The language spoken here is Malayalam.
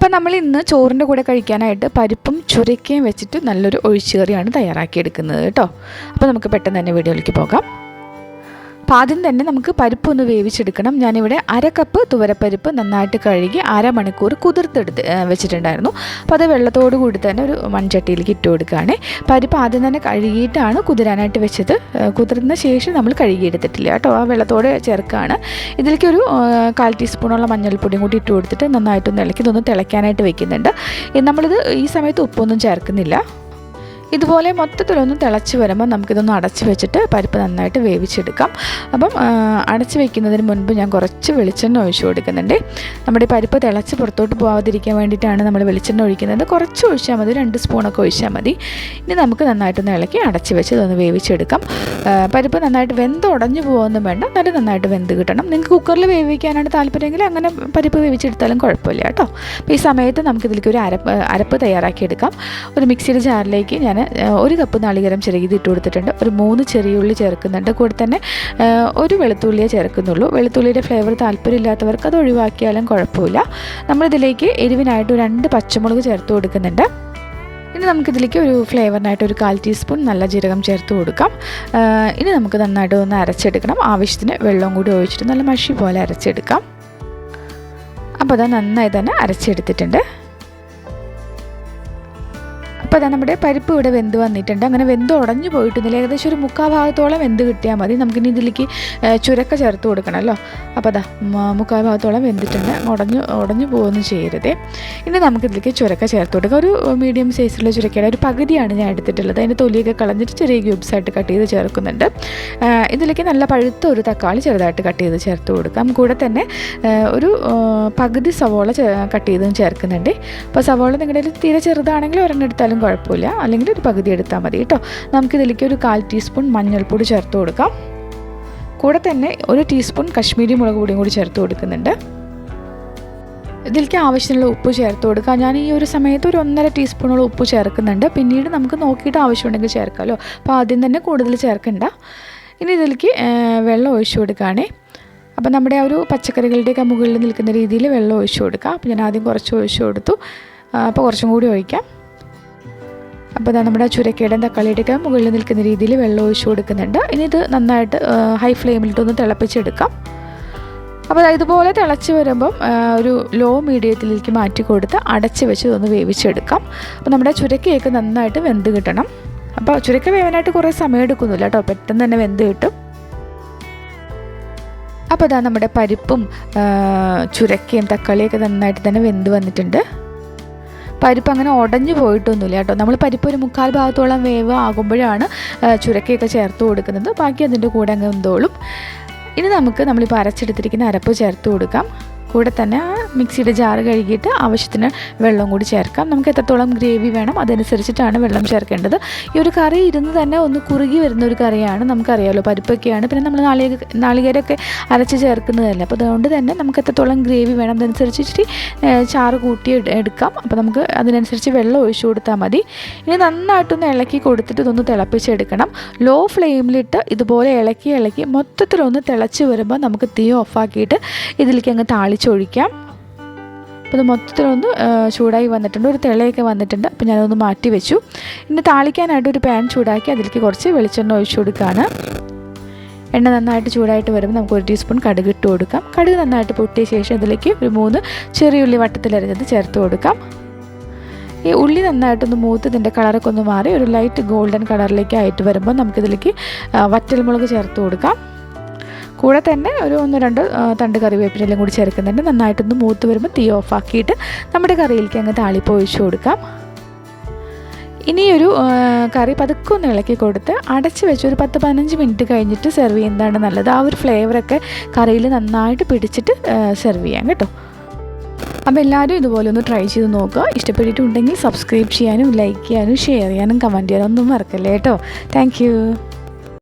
അപ്പോൾ നമ്മൾ ഇന്ന് ചോറിന്റെ കൂടെ കഴിക്കാനായിട്ട് പരിപ്പും ചുരക്കയും വെച്ചിട്ട് നല്ലൊരു ഒഴിച്ചുകറിയാണ് തയ്യാറാക്കിയെടുക്കുന്നത് കേട്ടോ. അപ്പോൾ നമുക്ക് പെട്ടെന്ന് തന്നെ വീഡിയോയിലേക്ക് പോകാം. അപ്പോൾ ആദ്യം തന്നെ നമുക്ക് പരിപ്പ് ഒന്ന് വേവിച്ചെടുക്കണം. ഞാനിവിടെ അര കപ്പ് തുവരപ്പരിപ്പ് നന്നായിട്ട് കഴുകി അരമണിക്കൂർ കുതിർത്തെടുത്ത് വെച്ചിട്ടുണ്ടായിരുന്നു. അപ്പോൾ അത് വെള്ളത്തോട് കൂടി തന്നെ ഒരു മൺചട്ടിയിലേക്ക് ഇട്ട് കൊടുക്കുകയാണ്. പരിപ്പ് ആദ്യം തന്നെ കഴുകിയിട്ടാണ് കുതിരാനായിട്ട് വെച്ചത്. കുതിർന്ന ശേഷം നമ്മൾ കഴുകിയെടുത്തിട്ടില്ല കേട്ടോ. ആ വെള്ളത്തോട് ചേർക്കുകയാണ് ഇതിലേക്ക് ഒരു കാൽ ടീസ്പൂണുള്ള മഞ്ഞൾപ്പൊടിയും കൂടി ഇട്ട് കൊടുത്തിട്ട് നന്നായിട്ടൊന്ന് ഇളക്കി ഇതൊന്ന് തിളയ്ക്കാനായിട്ട് വെക്കുന്നുണ്ട്. നമ്മളിത് ഈ സമയത്ത് ഉപ്പൊന്നും ചേർക്കുന്നില്ല. ഇതുപോലെ മൊത്തത്തിലൊന്ന് തിളച്ച് വരുമ്പോൾ നമുക്കിതൊന്ന് അടച്ച് വെച്ചിട്ട് പരിപ്പ് നന്നായിട്ട് വേവിച്ചെടുക്കാം. അപ്പം അടച്ച് വെക്കുന്നതിന് മുൻപ് ഞാൻ കുറച്ച് വെളിച്ചെണ്ണ ഒഴിച്ചു കൊടുക്കുന്നുണ്ട്. നമ്മുടെ പരിപ്പ് തിളച്ച് പുറത്തോട്ട് പോകാതിരിക്കാൻ വേണ്ടിയിട്ടാണ് നമ്മൾ വെളിച്ചെണ്ണ ഒഴിക്കുന്നത്. കുറച്ച് ഒഴിച്ചാൽ മതി രണ്ട് സ്പൂണൊക്കെ ഒഴിച്ചാൽ മതി. ഇനി നമുക്ക് നന്നായിട്ടൊന്ന് ഇളക്കി അടച്ച് വെച്ച് ഇതൊന്ന് വേവിച്ചെടുക്കാം. പരിപ്പ് നന്നായിട്ട് വെന്ത് ഉടഞ്ഞു പോകുമെന്നും വേണ്ട നല്ല നന്നായിട്ട് വെന്ത് കിട്ടണം. നിങ്ങൾക്ക് കുക്കറിൽ വേവിക്കാനാണ് താല്പര്യമെങ്കിൽ അങ്ങനെ പരിപ്പ് വേവിച്ചെടുത്താലും കുഴപ്പമില്ല കേട്ടോ. അപ്പോൾ ഈ സമയത്ത് നമുക്കിതിലേക്ക് ഒരു അരപ്പ് അരപ്പ് തയ്യാറാക്കിയെടുക്കാം. ഒരു മിക്സിയുടെ ജാറിലേക്ക് ഞാൻ ഒരു കപ്പ് നാളികേരം ചെറുകിത് ഇട്ട് കൊടുത്തിട്ടുണ്ട്. ഒരു മൂന്ന് ചെറിയുള്ളി ചേർക്കുന്നുണ്ട്. കൂടെ തന്നെ ഒരു വെളുത്തുള്ളിയെ ചേർക്കുന്നുള്ളൂ. വെളുത്തുള്ളിയുടെ ഫ്ലേവർ താല്പര്യമില്ലാത്തവർക്ക് അത് ഒഴിവാക്കിയാലും കുഴപ്പമില്ല. നമ്മളിതിലേക്ക് എരിവിനായിട്ട് രണ്ട് പച്ചമുളക് ചേർത്ത് കൊടുക്കുന്നുണ്ട്. ഇനി നമുക്കിതിലേക്ക് ഒരു ഫ്ലേവറിനായിട്ട് ഒരു കാൽ ടീസ്പൂൺ നല്ല ജീരകം ചേർത്ത് കൊടുക്കാം. ഇനി നമുക്ക് നന്നായിട്ട് ഒന്ന് അരച്ചെടുക്കണം. ആവശ്യത്തിന് വെള്ളം കൂടി ഒഴിച്ചിട്ട് നല്ല മഷി പോലെ അരച്ചെടുക്കാം. അപ്പോൾ അത് നന്നായി തന്നെ അരച്ചെടുത്തിട്ടുണ്ട്. അപ്പോൾ അതാ നമ്മുടെ പരിപ്പ് ഇവിടെ വെന്ത് വന്നിട്ടുണ്ട്. അങ്ങനെ വെന്ത് ഉടഞ്ഞു പോയിട്ടൊന്നുമില്ല. ഏകദേശം ഒരു മുക്കാൽ ഭാഗത്തോളം വെന്ത് കിട്ടിയാൽ മതി. നമുക്കിനി ഇതിലേക്ക് ചുരക്ക ചേർത്ത് കൊടുക്കണമല്ലോ അപ്പോൾ അതാ മുക്കാ ഭാഗത്തോളം വെന്തിട്ടുണ്ട്. ഉടഞ്ഞു ഉടഞ്ഞു പോകുന്നു ചെയ്യരുതേ. ഇനി നമുക്കിതിലേക്ക് ചുരക്ക ചേർത്ത് കൊടുക്കുക ഒരു മീഡിയം സൈസിലുള്ള ചുരക്കയുടെ ഒരു പകുതിയാണ് ഞാൻ എടുത്തിട്ടുള്ളത്. അതിന്റെ തൊലിയൊക്കെ കളഞ്ഞിട്ട് ചെറിയ ക്യൂബ്സ് ആയിട്ട് കട്ട് ചെയ്ത് ചേർക്കുന്നുണ്ട്. ഇതിലേക്ക് നല്ല പഴുത്ത ഒരു തക്കാളി ചെറുതായിട്ട് കട്ട് ചെയ്ത് ചേർത്ത് കൊടുക്കാം. കൂടെ തന്നെ ഒരു പകുതി സവോള കട്ട് ചെയ്തും ചേർക്കുന്നുണ്ട്. അപ്പോൾ സവോള നിങ്ങളുടെ തീരെ ചെറുതാണെങ്കിൽ ഒരെണ്ണം എടുത്താലും കുഴപ്പമില്ല. അല്ലെങ്കിൽ ഒരു പകുതി എടുത്താൽ മതി കേട്ടോ. നമുക്കിതിലേക്ക് ഒരു കാൽ ടീസ്പൂൺ മഞ്ഞൾപ്പൊടി ചേർത്ത് കൊടുക്കാം. കൂടെ തന്നെ ഒരു ടീസ്പൂൺ കശ്മീരി മുളക് പൊടിയും കൂടി ചേർത്ത് കൊടുക്കുന്നുണ്ട്. ഇതിലേക്ക് ആവശ്യമുള്ള ഉപ്പ് ചേർത്ത് കൊടുക്കുക ഞാൻ ഈ ഒരു സമയത്ത് ഒരു ഒന്നര ടീസ്പൂണോളം ഉപ്പ് ചേർക്കുന്നുണ്ട്. പിന്നീട് നമുക്ക് നോക്കിയിട്ട് ആവശ്യമുണ്ടെങ്കിൽ ചേർക്കാമല്ലോ. അപ്പോൾ ആദ്യം തന്നെ കൂടുതൽ ചേർക്കണ്ട. ഇനി ഇതിലേക്ക് വെള്ളം ഒഴിച്ചു കൊടുക്കുകയാണേ. അപ്പോൾ നമ്മുടെ ആ ഒരു പച്ചക്കറികളുടെയൊക്കെ മുകളിൽ നിൽക്കുന്ന രീതിയിൽ വെള്ളം ഒഴിച്ചു കൊടുക്കുക അപ്പോൾ ഞാൻ ആദ്യം കുറച്ച് ഒഴിച്ചു കൊടുത്തു. അപ്പോൾ കുറച്ചും കൂടി ഒഴിക്കാം. അപ്പോൾ ഇതാ നമ്മുടെ ചുരക്കയുടെ തക്കാളിയുടെയൊക്കെ മുകളിൽ നിൽക്കുന്ന രീതിയിൽ വെള്ളം ഒഴിച്ചു കൊടുക്കുന്നുണ്ട്. ഇനി ഇത് നന്നായിട്ട് ഹൈ ഫ്ലെയിമിലിട്ടൊന്ന് തിളപ്പിച്ചെടുക്കാം. അപ്പോൾ ഇതുപോലെ തിളച്ച് വരുമ്പം ഒരു ലോ മീഡിയത്തിലേക്ക് മാറ്റി കൊടുത്ത് അടച്ച് വെച്ച് ഒന്ന് വേവിച്ചെടുക്കാം. അപ്പോൾ നമ്മുടെ ചുരക്കയൊക്കെ നന്നായിട്ട് വെന്ത് കിട്ടണം. അപ്പോൾ ചുരക്ക വേവാനായിട്ട് കുറേ സമയം എടുക്കുന്നില്ല കേട്ടോ. പെട്ടെന്ന് തന്നെ വെന്ത് കിട്ടും. അപ്പോൾ ഇതാ നമ്മുടെ പരിപ്പും ചുരക്കയും തക്കാളിയൊക്കെ നന്നായിട്ട് തന്നെ വെന്ത് വന്നിട്ടുണ്ട്. പരിപ്പ് അങ്ങനെ ഉടഞ്ഞു പോയിട്ടൊന്നുമില്ല കേട്ടോ. നമ്മൾ പരിപ്പ് ഒരു മുക്കാൽ ഭാഗത്തോളം വേവ് ആകുമ്പോഴാണ് ചുരക്കയൊക്കെ ചേർത്ത് കൊടുക്കുന്നത്. ബാക്കി അതിന്റെ കൂടെ അങ്ങ് എന്തോളും ഇനി നമുക്ക് നമ്മളിപ്പോൾ അരച്ചെടുത്തിരിക്കുന്ന അരപ്പ് ചേർത്ത് കൊടുക്കാം. കൂടെ തന്നെ ആ മിക്സിയുടെ ജാറ് കഴുകിയിട്ട് ആവശ്യത്തിന് വെള്ളം കൂടി ചേർക്കാം. നമുക്ക് എത്രത്തോളം ഗ്രേവി വേണം അതനുസരിച്ചിട്ടാണ് വെള്ളം ചേർക്കേണ്ടത്. ഈ ഒരു കറി ഇരുന്ന് തന്നെ ഒന്ന് കുറുകി വരുന്ന ഒരു കറിയാണ് നമുക്കറിയാമല്ലോ പരിപ്പൊക്കെയാണ്. പിന്നെ നമ്മൾ നാളിക നാളികേരൊക്കെ അരച്ച് ചേർക്കുന്നതല്ലേ. അപ്പോൾ അതുകൊണ്ട് തന്നെ നമുക്ക് എത്രത്തോളം ഗ്രേവി വേണം അതനുസരിച്ച് ഇച്ചിരി ചാറ് കൂട്ടി എടുക്കാം. അപ്പോൾ നമുക്ക് അതിനനുസരിച്ച് വെള്ളം ഒഴിച്ചു കൊടുത്താൽ മതി. ഇനി നന്നായിട്ടൊന്ന് ഇളക്കി കൊടുത്തിട്ട് ഇതൊന്ന് തിളപ്പിച്ചെടുക്കണം. ലോ ഫ്ലെയിമിലിട്ട് ഇതുപോലെ ഇളക്കി ഇളക്കി മൊത്തത്തിലൊന്ന് തിളച്ച് വരുമ്പോൾ നമുക്ക് തീ ഓഫാക്കിയിട്ട് ഇതിലേക്ക് അങ്ങ് താളിച്ചൊഴിക്കാം. അപ്പോൾ ഇത് മൊത്തത്തിലൊന്ന് ചൂടായി വന്നിട്ടുണ്ട്. ഒരു തിളയൊക്കെ വന്നിട്ടുണ്ട്. അപ്പോൾ ഞാനതൊന്ന് മാറ്റി വെച്ചു. ഇനി താളിക്കാനായിട്ട് ഒരു പാൻ ചൂടാക്കി അതിലേക്ക് കുറച്ച് വെളിച്ചെണ്ണ ഒഴിച്ചു കൊടുക്കുകയാണ് എണ്ണ നന്നായിട്ട് ചൂടായിട്ട് വരുമ്പോൾ നമുക്ക് ഒരു ടീസ്പൂൺ കടുക് ഇട്ട് കൊടുക്കാം. കടുക് നന്നായിട്ട് പൊട്ടിയ ശേഷം ഇതിലേക്ക് ഒരു മൂന്ന് ചെറിയ ഉള്ളി വട്ടത്തിലരിഞ്ഞത് ചേർത്ത് കൊടുക്കാം. ഈ ഉള്ളി നന്നായിട്ടൊന്ന് മൂത്ത് ഇതിന്റെ കളറൊക്കെ ഒന്ന് മാറി ഒരു ലൈറ്റ് ഗോൾഡൻ കളറിലേക്ക് ആയിട്ട് വരുമ്പോൾ നമുക്കിതിലേക്ക് വറ്റൽമുളക് ചേർത്ത് കൊടുക്കാം. കൂടെ തന്നെ ഒരു ഒന്ന് രണ്ട് തണ്ട് കറിവേപ്പിനെല്ലാം കൂടി ചേർക്കുന്നുണ്ട്. നന്നായിട്ടൊന്ന് മൂത്ത് വരുമ്പോൾ തീ ഓഫാക്കിയിട്ട് നമ്മുടെ കറിയിലേക്ക് അങ്ങ് താളിപ്പ് ഒഴിച്ചു കൊടുക്കാം. ഇനിയൊരു കറി പതുക്കെ ഒന്ന് ഇളക്കി കൊടുത്ത് അടച്ച് വെച്ച് ഒരു പത്ത് പതിനഞ്ച് മിനിറ്റ് കഴിഞ്ഞിട്ട് സെർവ് ചെയ്യുന്നതാണ് നല്ലത്. ആ ഒരു ഫ്ലേവറൊക്കെ കറിയിൽ നന്നായിട്ട് പിടിച്ചിട്ട് സെർവ് ചെയ്യാം കേട്ടോ. അപ്പോൾ എല്ലാവരും ഇതുപോലെ ഒന്ന് ട്രൈ ചെയ്ത് നോക്കുക. ഇഷ്ടപ്പെട്ടിട്ടുണ്ടെങ്കിൽ സബ്സ്ക്രൈബ് ചെയ്യാനും ലൈക്ക് ചെയ്യാനും ഷെയർ ചെയ്യാനും കമന്റ് ചെയ്യാനും ഒന്നും മറക്കല്ലേ കേട്ടോ. താങ്ക്